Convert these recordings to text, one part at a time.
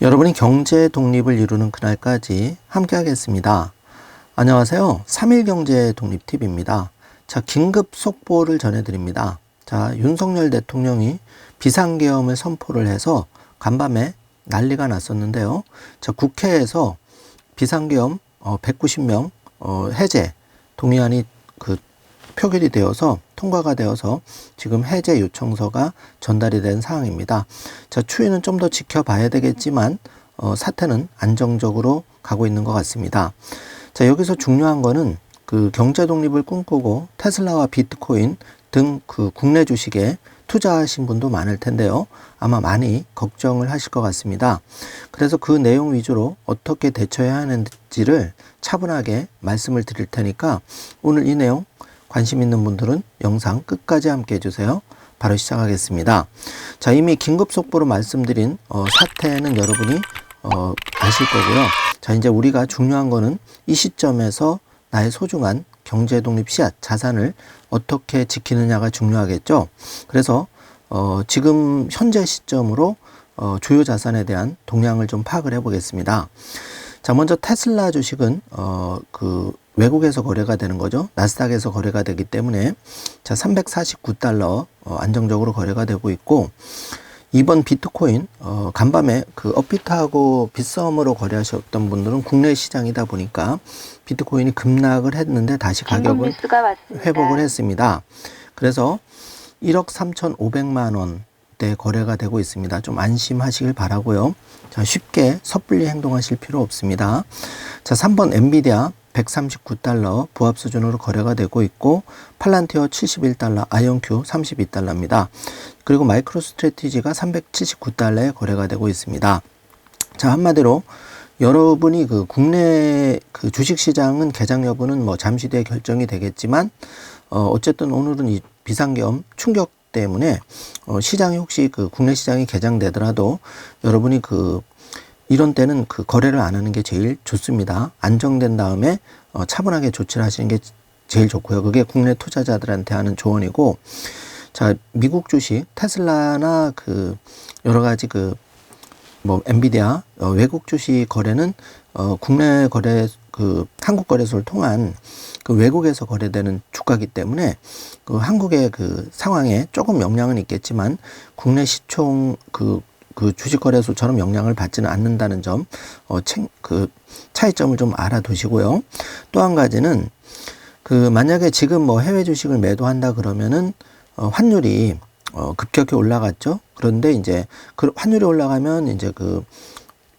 여러분이 경제 독립을 이루는 그날까지 함께 하겠습니다. 안녕하세요. 3일 경제 독립 팁입니다. 자, 긴급 속보를 전해드립니다. 자, 윤석열 대통령이 비상계엄을 선포를 해서 간밤에 난리가 났었는데요. 자, 국회에서 비상계엄 어, 190명 어, 해제 동의안이 그 표결이 되어서 통과가 되어서 지금 해제 요청서가 전달이 된 상황입니다. 자, 추이는 좀 더 지켜봐야 되겠지만 어, 사태는 안정적으로 가고 있는 것 같습니다. 자, 여기서 중요한 거는 그 경제 독립을 꿈꾸고 테슬라와 비트코인 등 그 국내 주식에 투자하신 분도 많을 텐데요. 아마 많이 걱정을 하실 것 같습니다. 그래서 그 내용 위주로 어떻게 대처해야 하는지를 차분하게 말씀을 드릴 테니까 오늘 이 내용 관심 있는 분들은 영상 끝까지 함께 해주세요. 바로 시작하겠습니다. 자, 이미 긴급 속보로 말씀드린 어, 사태는 여러분이 어, 아실 거고요. 자, 이제 우리가 중요한 거는 이 시점에서 나의 소중한 경제 독립 씨앗 자산을 어떻게 지키느냐가 중요하겠죠. 그래서 어, 지금 현재 시점으로 어, 주요 자산에 대한 동향을 좀 파악을 해보겠습니다. 자, 먼저 테슬라 주식은 어, 그 외국에서 거래가 되는 거죠. 나스닥에서 거래가 되기 때문에 자, 349달러 어, 안정적으로 거래가 되고 있고 이번 비트코인 어, 간밤에 그 업비트하고 빗썸으로 거래하셨던 분들은 국내 시장이다 보니까 비트코인이 급락을 했는데 다시 가격을 회복을 했습니다. 그래서 1억 3,500만 원 대 거래가 되고 있습니다. 좀 안심하시길 바라고요. 자, 쉽게 섣불리 행동하실 필요 없습니다. 자, 3번 엔비디아 139달러 부합 수준으로 거래가 되고 있고 팔란티어 71달러, 아이언큐 32달러입니다. 그리고 마이크로 스트레티지가 379달러에 거래가 되고 있습니다. 자, 한마디로 여러분이 그 국내 그 주식 시장은 개장 여부는 뭐 잠시 뒤에 결정이 되겠지만 어 어쨌든 오늘은 이 비상계엄 충격 때문에 어 시장이 혹시 그 국내 시장이 개장되더라도 여러분이 그 이런 때는 그 거래를 안 하는 게 제일 좋습니다. 안정된 다음에 어, 차분하게 조치를 하시는 게 제일 좋고요. 그게 국내 투자자들한테 하는 조언이고, 자 미국 주식 테슬라나 그 여러 가지 그 뭐 엔비디아 어, 외국 주식 거래는 어, 국내 거래 그 한국 거래소를 통한 그 외국에서 거래되는 주가기 때문에 그 한국의 그 상황에 조금 영향은 있겠지만 국내 시총 그 그 주식거래소처럼 영향을 받지는 않는다는 점, 어, 책, 그 차이점을 좀 알아두시고요. 또 한 가지는 그 만약에 지금 뭐 해외 주식을 매도한다 그러면은 어, 환율이 어, 급격히 올라갔죠. 그런데 이제 그 환율이 올라가면 이제 그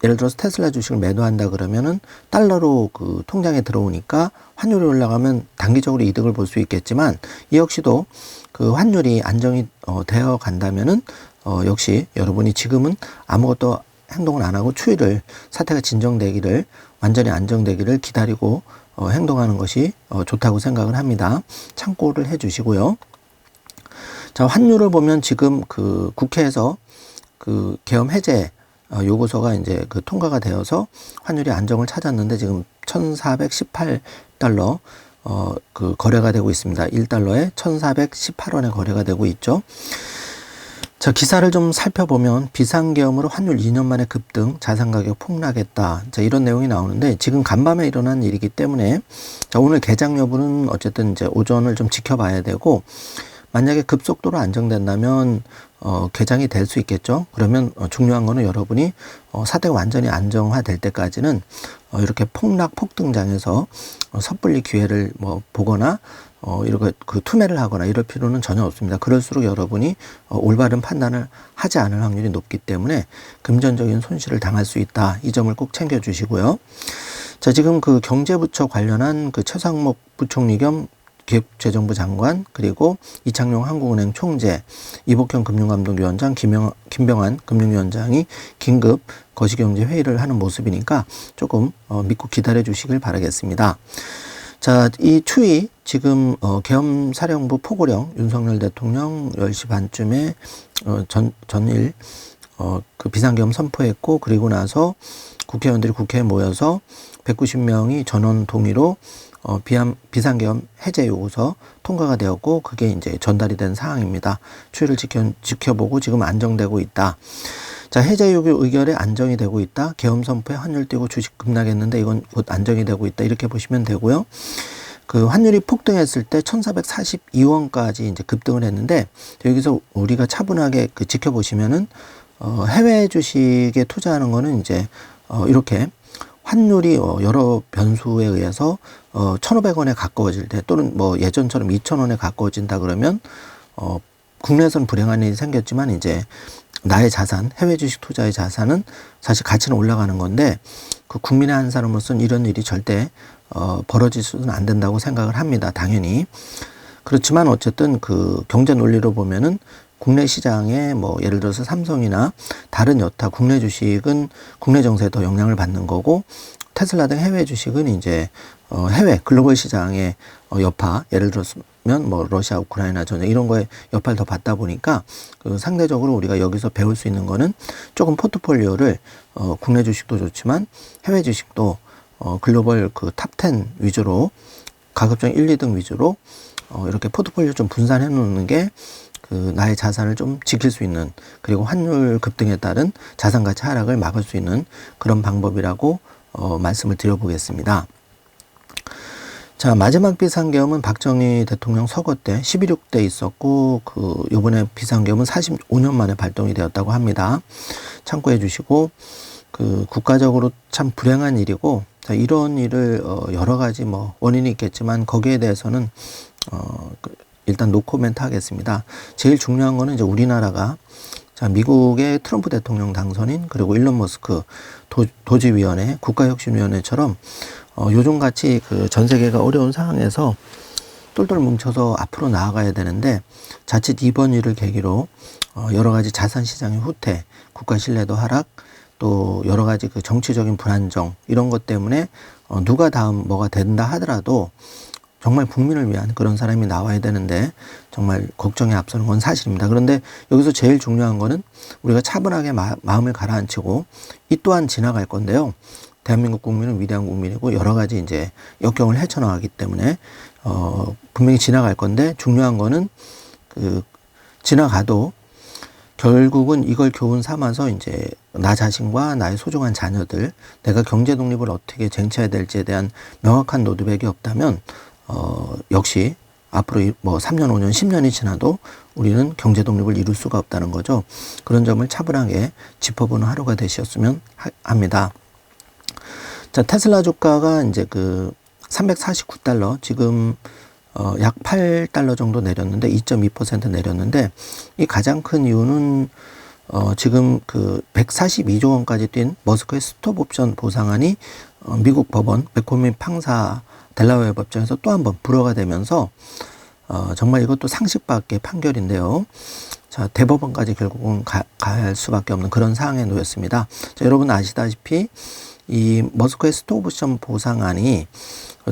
예를 들어서 테슬라 주식을 매도한다 그러면은 달러로 그 통장에 들어오니까 환율이 올라가면 단기적으로 이득을 볼 수 있겠지만 이 역시도 그 환율이 안정이 어, 되어 간다면은 어, 역시 여러분이 지금은 아무것도 행동을 안 하고 추이를 사태가 진정되기를 완전히 안정되기를 기다리고 어, 행동하는 것이 어, 좋다고 생각을 합니다. 참고를 해 주시고요. 자, 환율을 보면 지금 그 국회에서 그 계엄 해제 어, 요구서가 이제 그 통과가 되어서 환율이 안정을 찾았는데 지금 1418달러 어, 그 거래가 되고 있습니다. 1달러에 1418원에 거래가 되고 있죠. 자, 기사를 좀 살펴보면 비상계엄으로 환율 2년 만에 급등, 자산 가격 폭락했다. 자, 이런 내용이 나오는데 지금 간밤에 일어난 일이기 때문에 자, 오늘 개장 여부는 어쨌든 이제 오전을 좀 지켜봐야 되고 만약에 급속도로 안정된다면 어, 개장이 될 수 있겠죠. 그러면 어, 중요한 거는 여러분이 어, 사태가 완전히 안정화될 때까지는 어, 이렇게 폭락 폭등장에서 어, 섣불리 기회를 뭐 보거나 어, 이렇게 그 투매를 하거나 이럴 필요는 전혀 없습니다. 그럴수록 여러분이 어, 올바른 판단을 하지 않을 확률이 높기 때문에 금전적인 손실을 당할 수 있다. 이 점을 꼭 챙겨 주시고요. 자, 지금 그 경제부처 관련한 그 최상목 부총리 겸 기획재정부 장관 그리고 이창용 한국은행 총재 이복현 금융감독위원장 김영, 김병환 금융위원장이 긴급 거시경제 회의를 하는 모습이니까 조금 어, 믿고 기다려 주시길 바라겠습니다. 자, 이 추위 지금 어, 계엄 사령부 포고령 윤석열 대통령 10시 반쯤에 어, 전 전일 어, 그 비상계엄 선포했고 그리고 나서 국회의원들이 국회에 모여서 190명이 전원 동의로 어, 비암, 비상계엄 해제 요구서 통과가 되었고 그게 이제 전달이 된 상황입니다. 추이를 지켜, 지켜보고 지금 안정되고 있다. 자, 해제 요구 의결에 안정이 되고 있다. 계엄 선포에 환율 뛰고 주식 급락했는데 이건 곧 안정이 되고 있다. 이렇게 보시면 되고요. 그 환율이 폭등했을 때 1442원까지 이제 급등을 했는데 여기서 우리가 차분하게 그 지켜보시면은 어 해외 주식에 투자하는 거는 이제 어 이렇게 환율이 어 여러 변수에 의해서 어 1,500원에 가까워질 때 또는 뭐 예전처럼 2,000원에 가까워진다 그러면 어 국내에서는 불행한 일이 생겼지만 이제 나의 자산, 해외 주식 투자의 자산은 사실 가치는 올라가는 건데 그 국민의 한 사람으로서는 이런 일이 절대 어, 벌어지서는 안 된다고 생각을 합니다. 당연히. 그렇지만 어쨌든 그 경제 논리로 보면은 국내 시장에 뭐 예를 들어서 삼성이나 다른 여타 국내 주식은 국내 정세에 더 영향을 받는 거고 테슬라 등 해외 주식은 이제 어 해외 글로벌 시장의 어 여파 예를 들었으 면뭐 러시아 우크라이나 전쟁 이런 거에 여파를 더 받다 보니까 그 상대적으로 우리가 여기서 배울 수 있는 거는 조금 포트폴리오를 어 국내 주식도 좋지만 해외 주식도 어, 글로벌 그탑 10 위주로 가급적 1, 2등 위주로 어, 이렇게 포트폴리오 좀 분산해 놓는 게 그 나의 자산을 좀 지킬 수 있는 그리고 환율 급등에 따른 자산 가치 하락을 막을 수 있는 그런 방법이라고 어, 말씀을 드려보겠습니다. 자, 마지막 비상계엄은 박정희 대통령 서거 때 11.6대 있었고, 그, 요번에 비상계엄은 45년 만에 발동이 되었다고 합니다. 참고해 주시고, 그, 국가적으로 참 불행한 일이고, 자, 이런 일을 어, 여러 가지 뭐 원인이 있겠지만 거기에 대해서는 어, 그 일단 노코멘트 하겠습니다. 제일 중요한 거는 이제 우리나라가 자, 미국의 트럼프 대통령 당선인 그리고 일론 머스크 도, 도지위원회 국가혁신위원회처럼 어, 요즘 같이 그 전 세계가 어려운 상황에서 똘똘 뭉쳐서 앞으로 나아가야 되는데 자칫 이번 일을 계기로 어, 여러 가지 자산 시장의 후퇴, 국가 신뢰도 하락, 또 여러 가지 그 정치적인 불안정 이런 것 때문에 어 누가 다음 뭐가 된다 하더라도 정말 국민을 위한 그런 사람이 나와야 되는데 정말 걱정이 앞서는 건 사실입니다. 그런데 여기서 제일 중요한 거는 우리가 차분하게 마, 음을 가라앉히고 이 또한 지나갈 건데요. 대한민국 국민은 위대한 국민이고 여러 가지 이제 역경을 헤쳐나가기 때문에 어 분명히 지나갈 건데 중요한 거는 그 지나가도 결국은 이걸 교훈 삼아서 이제 나 자신과 나의 소중한 자녀들, 내가 경제 독립을 어떻게 쟁취해야 될지에 대한 명확한 로드맵이 없다면, 어, 역시 앞으로 뭐 3년, 5년, 10년이 지나도 우리는 경제 독립을 이룰 수가 없다는 거죠. 그런 점을 차분하게 짚어보는 하루가 되셨으면 합니다. 자, 테슬라 주가가 이제 그 349달러, 지금 어, 약 8달러 정도 내렸는데 2.2% 내렸는데 이 가장 큰 이유는 어, 지금 그 142조 원까지 뛴 머스크의 스톱 옵션 보상안이 어, 미국 법원 맥코민 팡사 델라웨어 법정에서 또 한 번 불허가 되면서 어, 정말 이것도 상식밖의 판결인데요. 자, 대법원까지 결국은 가, 할 수밖에 없는 그런 상황에 놓였습니다. 자, 여러분 아시다시피 이 머스크의 스톱 옵션 보상안이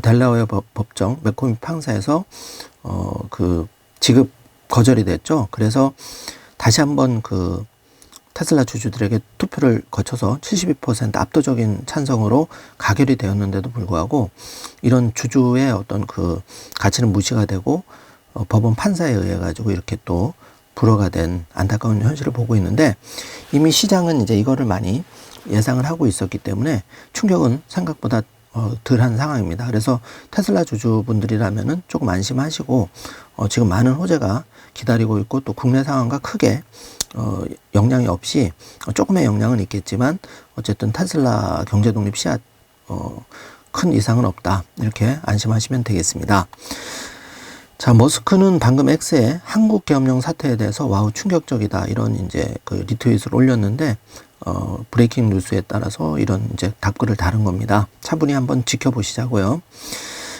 델라웨어 법, 정 매코미 팡사에서 어 그 지급 거절이 됐죠. 그래서 다시 한번 그 테슬라 주주들에게 투표를 거쳐서 72% 압도적인 찬성으로 가결이 되었는데도 불구하고 이런 주주의 어떤 그 가치는 무시가 되고 어, 법원 판사에 의해 가지고 이렇게 또 불허가 된 안타까운 현실을 보고 있는데 이미 시장은 이제 이거를 많이 예상을 하고 있었기 때문에 충격은 생각보다 어, 덜한 상황입니다. 그래서 테슬라 주주분들이라면은 조금 안심하시고 어, 지금 많은 호재가 기다리고 있고 또 국내 상황과 크게 어, 영향이 없이 어, 조금의 영향은 있겠지만 어쨌든 테슬라 경제 독립 씨앗 어, 큰 이상은 없다 이렇게 안심하시면 되겠습니다. 자, 머스크는 방금 X에 한국 계엄령 사태에 대해서 와우 충격적이다 이런 이제 그 리트윗을 올렸는데 어, 브레이킹 뉴스에 따라서 이런 이제 답글을 다룬 겁니다. 차분히 한번 지켜보시자고요.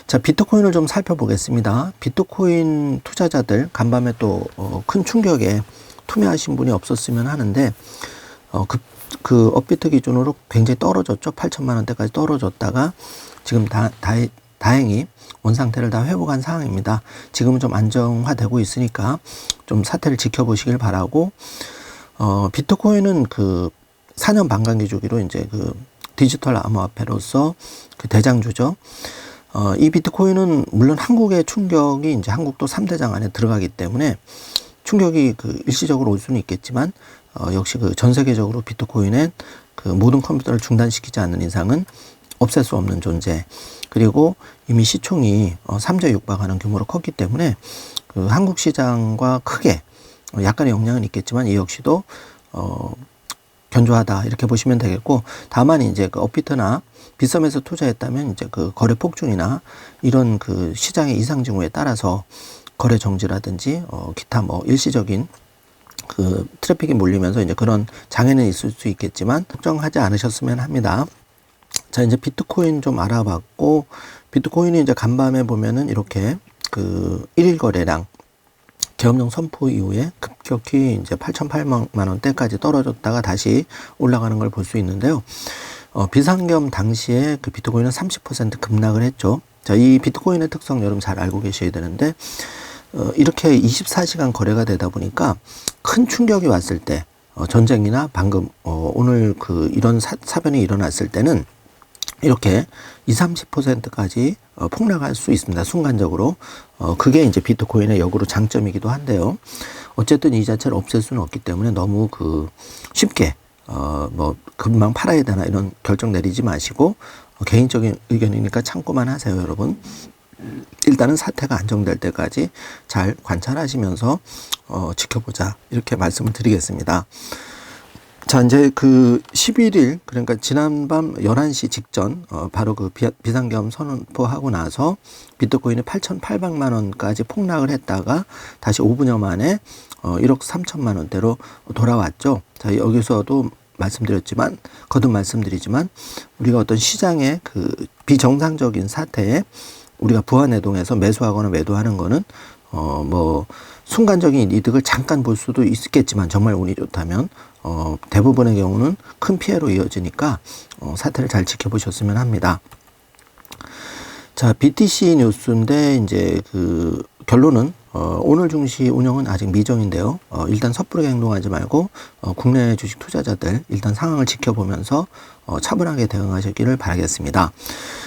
자, 비트코인을 좀 살펴보겠습니다. 비트코인 투자자들 간밤에 또큰 어, 충격에 투매하신 분이 없었으면 하는데 어, 그, 그 업비트 기준으로 굉장히 떨어졌죠. 8천만 원대까지 떨어졌다가 지금 다, 다 다행히 원 상태를 다 회복한 상황입니다. 지금은 좀 안정화되고 있으니까 좀 사태를 지켜보시길 바라고 어, 비트코인은 그 4년 반감기 주기로 이제 그 디지털 암호화폐로서 그 대장주죠. 어, 이 비트코인은 물론 한국의 충격이 이제 한국도 3대장 안에 들어가기 때문에 충격이 그 일시적으로 올 수는 있겠지만 어, 역시 그 전 세계적으로 비트코인의 그 모든 컴퓨터를 중단시키지 않는 이상은 없앨 수 없는 존재. 그리고 이미 시총이 어, 3조 육박하는 규모로 컸기 때문에 그 한국 시장과 크게 어, 약간의 영향은 있겠지만 이 역시도 어, 견조하다 이렇게 보시면 되겠고 다만 이제 그 업비트나 빗썸에서 투자했다면 이제 그 거래 폭증이나 이런 그 시장의 이상 징후에 따라서 거래 정지라든지 어 기타 뭐 일시적인 그 트래픽이 몰리면서 이제 그런 장애는 있을 수 있겠지만 걱정하지 않으셨으면 합니다. 자 이제 비트코인 좀 알아봤고 비트코인이 이제 간밤에 보면은 이렇게 그 일일 거래량 계엄령 선포 이후에 급격히 이제 8,800만 원대까지 떨어졌다가 다시 올라가는 걸 볼 수 있는데요. 어, 비상겸 당시에 그 비트코인은 30% 급락을 했죠. 자, 이 비트코인의 특성 여러분 잘 알고 계셔야 되는데, 어, 이렇게 24시간 거래가 되다 보니까 큰 충격이 왔을 때, 어, 전쟁이나 방금, 어, 오늘 그 이런 사, 사변이 일어났을 때는 이렇게 20, 30%까지 어, 폭락할 수 있습니다. 순간적으로. 어, 그게 이제 비트코인의 역으로 장점이기도 한데요. 어쨌든 이 자체를 없앨 수는 없기 때문에 너무 그 쉽게 어, 뭐 금방 팔아야 되나 이런 결정 내리지 마시고 어, 개인적인 의견이니까 참고만 하세요, 여러분. 일단은 사태가 안정될 때까지 잘 관찰하시면서 어, 지켜보자 이렇게 말씀을 드리겠습니다. 자, 이제 그 11일, 그러니까 지난밤 11시 직전, 어, 바로 그 비, 비상겸 선포하고 나서 비트코인이 8,800만 원까지 폭락을 했다가 다시 5분여 만에 어, 1억 3천만 원대로 돌아왔죠. 자, 여기서도 말씀드렸지만, 거듭 말씀드리지만, 우리가 어떤 시장의 그 비정상적인 사태에 우리가 부안해동해서 매수하거나 매도하는 거는 어, 뭐, 순간적인 이득을 잠깐 볼 수도 있겠지만, 정말 운이 좋다면, 어, 대부분의 경우는 큰 피해로 이어지니까, 어, 사태를 잘 지켜보셨으면 합니다. 자, BTC 뉴스인데, 이제 그, 결론은, 어, 오늘 중시 운영은 아직 미정인데요. 어, 일단 섣부르게 행동하지 말고, 어, 국내 주식 투자자들 일단 상황을 지켜보면서, 어, 차분하게 대응하시기를 바라겠습니다.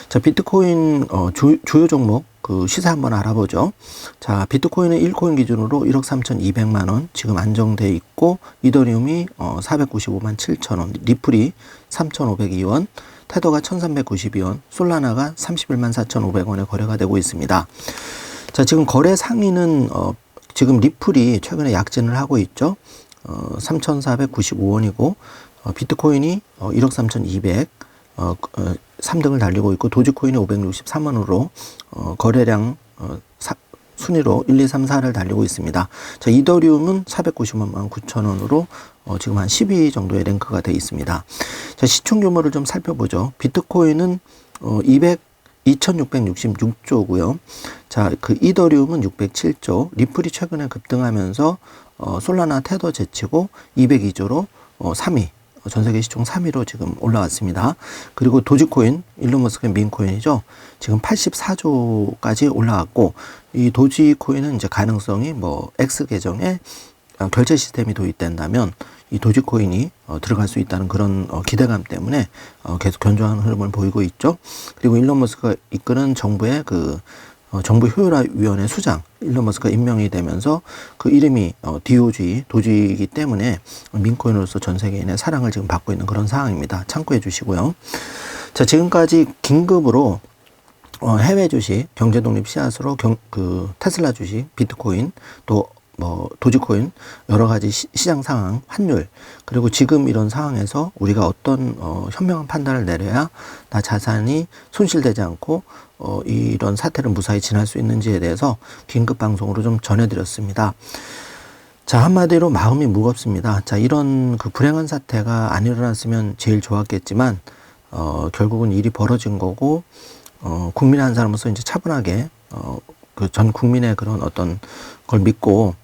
자, 비트코인, 어, 주, 주요 종목, 그 시세 한번 알아보죠. 자, 비트코인은 1코인 기준으로 1억 3,200만 원 지금 안정돼 있고 이더리움이 어 495만 7천 원, 리플이 3,502원, 테더가 1,392원, 솔라나가 31만 4,500원에 거래가 되고 있습니다. 자, 지금 거래 상위는 어 지금 리플이 최근에 약진을 하고 있죠. 어 3,495원이고 어 비트코인이 어 1억 3,200 어, 어 3등을 달리고 있고 도지코인이 563원으로 어, 거래량 어, 사, 순위로 1, 2, 3, 4를 달리고 있습니다. 자, 이더리움은 490만 9천 원으로 어, 지금 한 10위 정도의 랭크가 되어 있습니다. 자, 시총 규모를 좀 살펴보죠. 비트코인은 어, 200 2666조고요. 자, 그 이더리움은 607조, 리플이 최근에 급등하면서 어, 솔라나 테더 제치고 202조로 어, 3위 전 세계 시총 3위로 지금 올라왔습니다. 그리고 도지코인, 일론 머스크의 민코인이죠. 지금 84조까지 올라왔고, 이 도지코인은 이제 가능성이 뭐 X 계정에 어, 결제 시스템이 도입된다면 이 도지코인이 어, 들어갈 수 있다는 그런 어, 기대감 때문에 어, 계속 견조한 흐름을 보이고 있죠. 그리고 일론 머스크가 이끄는 정부의 그 어, 정부 효율화위원회 수장 일론 머스크가 임명이 되면서 그 이름이 어, DOG 도지이기 때문에 민코인으로서 전 세계인의 사랑을 지금 받고 있는 그런 상황입니다. 참고해 주시고요. 자 지금까지 긴급으로 어, 해외 주식 경제 독립 씨앗으로 경, 그 테슬라 주식 비트코인 또 뭐 도지코인 여러 가지 시, 장 상황, 환율 그리고 지금 이런 상황에서 우리가 어떤 어, 현명한 판단을 내려야 나 자산이 손실되지 않고 어, 이런 사태를 무사히 지날 수 있는지에 대해서 긴급 방송으로 좀 전해드렸습니다. 자 한마디로 마음이 무겁습니다. 자 이런 그 불행한 사태가 안 일어났으면 제일 좋았겠지만 어, 결국은 일이 벌어진 거고 어, 국민 한 사람으로서 이제 차분하게 어, 그 전 국민의 그런 어떤 걸 믿고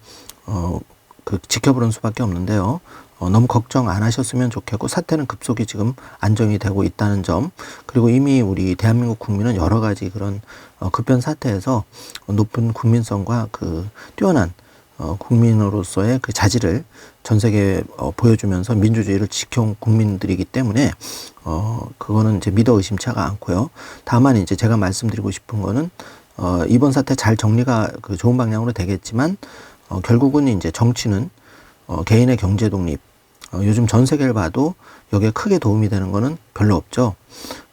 어, 그 지켜보는 수밖에 없는데요. 어, 너무 걱정 안 하셨으면 좋겠고 사태는 급속히 지금 안정이 되고 있다는 점 그리고 이미 우리 대한민국 국민은 여러 가지 그런 어, 급변 사태에서 높은 국민성과 그 뛰어난 어, 국민으로서의 그 자질을 전 세계에 어, 보여주면서 민주주의를 지켜온 국민들이기 때문에 어, 그거는 이제 믿어 의심차가 않고요. 다만 이제 제가 말씀드리고 싶은 거는 어, 이번 사태 잘 정리가 그 좋은 방향으로 되겠지만 어, 결국은 이제 정치는 어, 개인의 경제 독립, 어, 요즘 전 세계를 봐도 여기에 크게 도움이 되는 거는 별로 없죠.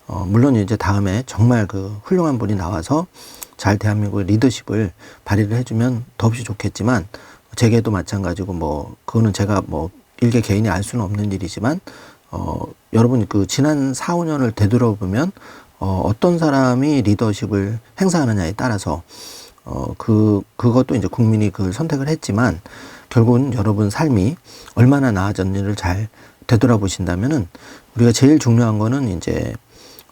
어, 물론 이제 다음에 정말 그 훌륭한 분이 나와서 잘 대한민국의 리더십을 발휘를 해주면 더없이 좋겠지만 제게도 마찬가지고 뭐 그거는 제가 뭐 일개 개인이 알 수는 없는 일이지만 어, 여러분 그 지난 4, 5년을 되돌아보면 어, 어떤 사람이 리더십을 행사하느냐에 따라서 어, 그, 그것도 이제 국민이 그걸 선택을 했지만 결국은 여러분 삶이 얼마나 나아졌는지를 잘 되돌아보신다면은 우리가 제일 중요한 거는 이제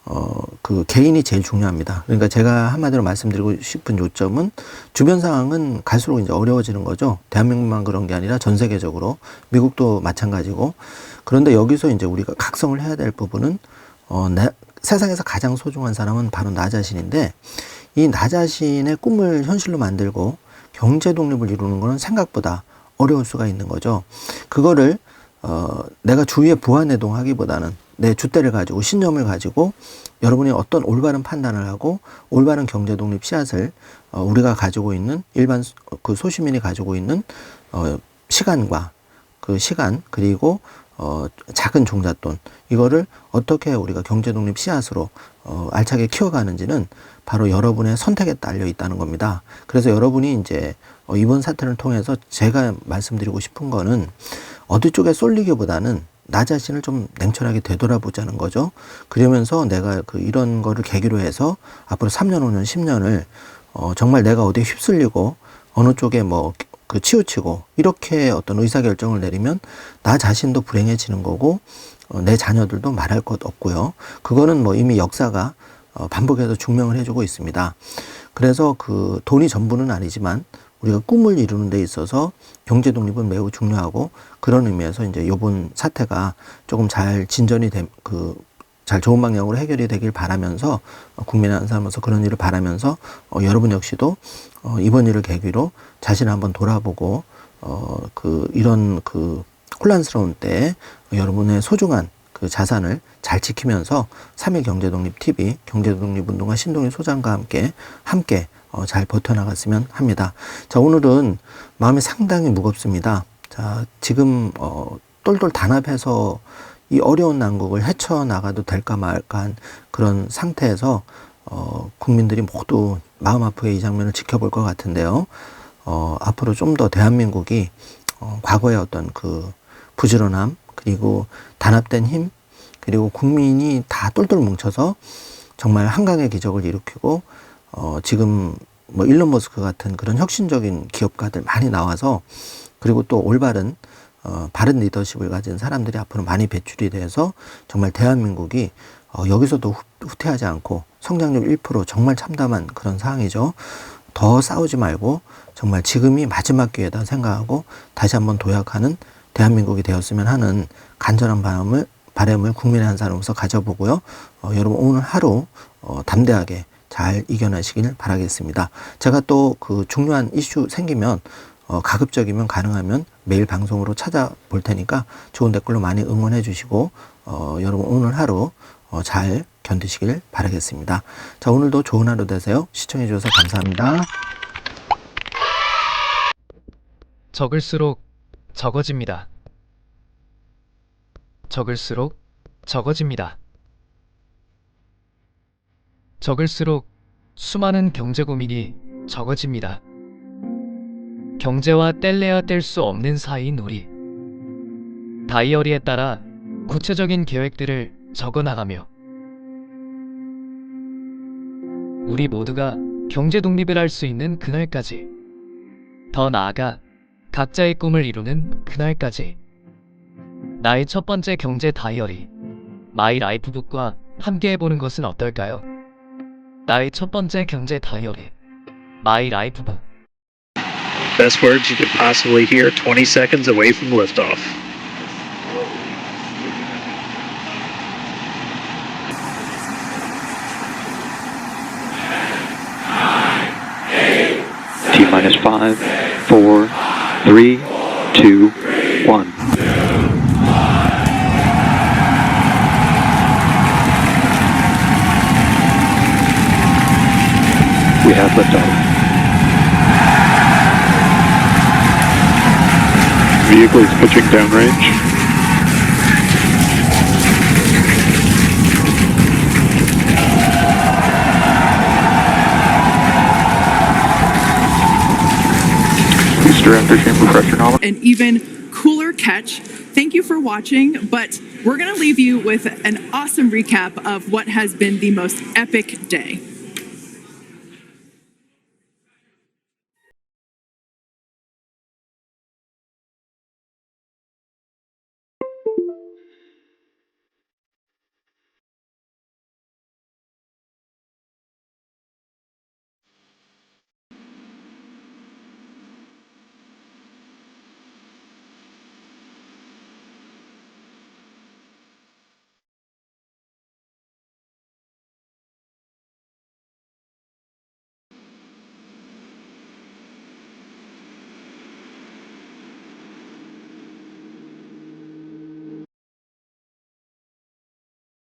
어, 그 개인이 제일 중요합니다. 그러니까 제가 한마디로 말씀드리고 싶은 요점은 주변 상황은 갈수록 이제 어려워지는 거죠. 대한민국만 그런 게 아니라 전 세계적으로 미국도 마찬가지고 그런데 여기서 이제 우리가 각성을 해야 될 부분은 어, 내, 세상에서 가장 소중한 사람은 바로 나 자신인데 이 나 자신의 꿈을 현실로 만들고 경제 독립을 이루는 거는 생각보다 어려울 수가 있는 거죠. 그거를 어, 내가 주위에 부안해동하기보다는 내 주대를 가지고 신념을 가지고 여러분이 어떤 올바른 판단을 하고 올바른 경제 독립 씨앗을 어, 우리가 가지고 있는 일반 소- 그 소시민이 가지고 있는 어, 시간과 그 시간 그리고 어, 작은 종잣돈 이거를 어떻게 우리가 경제 독립 씨앗으로 어, 알차게 키워가는지는 바로 여러분의 선택에 딸려 있다는 겁니다. 그래서 여러분이 이제 어, 이번 사태를 통해서 제가 말씀드리고 싶은 거는 어디 쪽에 쏠리기보다는 나 자신을 좀 냉철하게 되돌아보자는 거죠. 그러면서 내가 그 이런 거를 계기로 해서 앞으로 3년, 5년, 10년을 어, 정말 내가 어디에 휩쓸리고 어느 쪽에 뭐 그 치우치고 이렇게 어떤 의사결정을 내리면 나 자신도 불행해지는 거고 어, 내 자녀들도 말할 것 없고요. 그거는 뭐 이미 역사가 어, 반복해서 증명을 해주고 있습니다. 그래서 그 돈이 전부는 아니지만 우리가 꿈을 이루는 데 있어서 경제 독립은 매우 중요하고 그런 의미에서 이제 요번 사태가 조금 잘 진전이 그잘 좋은 방향으로 해결이 되길 바라면서 어, 국민의 한 사람으로서 그런 일을 바라면서 어, 여러분 역시도 어, 이번 일을 계기로 자신을 한번 돌아보고 어, 그 이런 그 혼란스러운 때에 여러분의 소중한 그 자산을 잘 지키면서 3일 경제독립 TV 경제독립 운동가 신동희 소장과 함께 함께 어, 잘 버텨나갔으면 합니다. 자 오늘은 마음이 상당히 무겁습니다. 자 지금 어, 똘똘 단합해서 이 어려운 난국을 헤쳐나가도 될까 말까 한 그런 상태에서 어, 국민들이 모두 마음 아프게 이 장면을 지켜볼 것 같은데요. 어, 앞으로 좀 더 대한민국이 어, 과거의 어떤 그 부지런함 그리고 단합된 힘 그리고 국민이 다 똘똘 뭉쳐서 정말 한강의 기적을 일으키고 어, 지금 뭐 일론 머스크 같은 그런 혁신적인 기업가들 많이 나와서 그리고 또 올바른 어, 바른 리더십을 가진 사람들이 앞으로 많이 배출이 돼서 정말 대한민국이 어, 여기서도 후, 후퇴하지 않고 성장률 1% 정말 참담한 그런 상황이죠. 더 싸우지 말고 정말 지금이 마지막 기회다 생각하고 다시 한번 도약하는 대한민국이 되었으면 하는 간절한 바람을 바람을 국민의 한 사람으로서 가져보고요. 어, 여러분 오늘 하루 어, 담대하게 잘 이겨내시길 바라겠습니다. 제가 또 그 중요한 이슈 생기면 어, 가급적이면 가능하면 매일 방송으로 찾아볼 테니까 좋은 댓글로 많이 응원해 주시고 어, 여러분 오늘 하루 어, 잘 견디시길 바라겠습니다. 자 오늘도 좋은 하루 되세요. 시청해 주셔서 감사합니다. 적을수록 적어집니다. 적을수록 적어집니다. 적을수록 수많은 경제 고민이 적어집니다. 경제와 뗄래야 뗄 수 없는 사이인 우리. 다이어리에 따라 구체적인 계획들을 적어 나가며 우리 모두가 경제 독립을 할 수 있는 그날까지 더 나아가 각자의 꿈을 이루는 그날까지 나의 첫 번째 경제 다이어리 마이 라이프북과 함께 해보는 것은 어떨까요? 나의 첫 번째 경제 다이어리 마이 라이프북 Best words you could possibly hear 20 seconds away from liftoff. T minus five, four, three, two, one. We have liftoff. Vehicle is pitching downrange. Pressureometer. an even cooler catch. Thank you for watching, but we're going to leave you with an awesome recap of what has been the most epic day.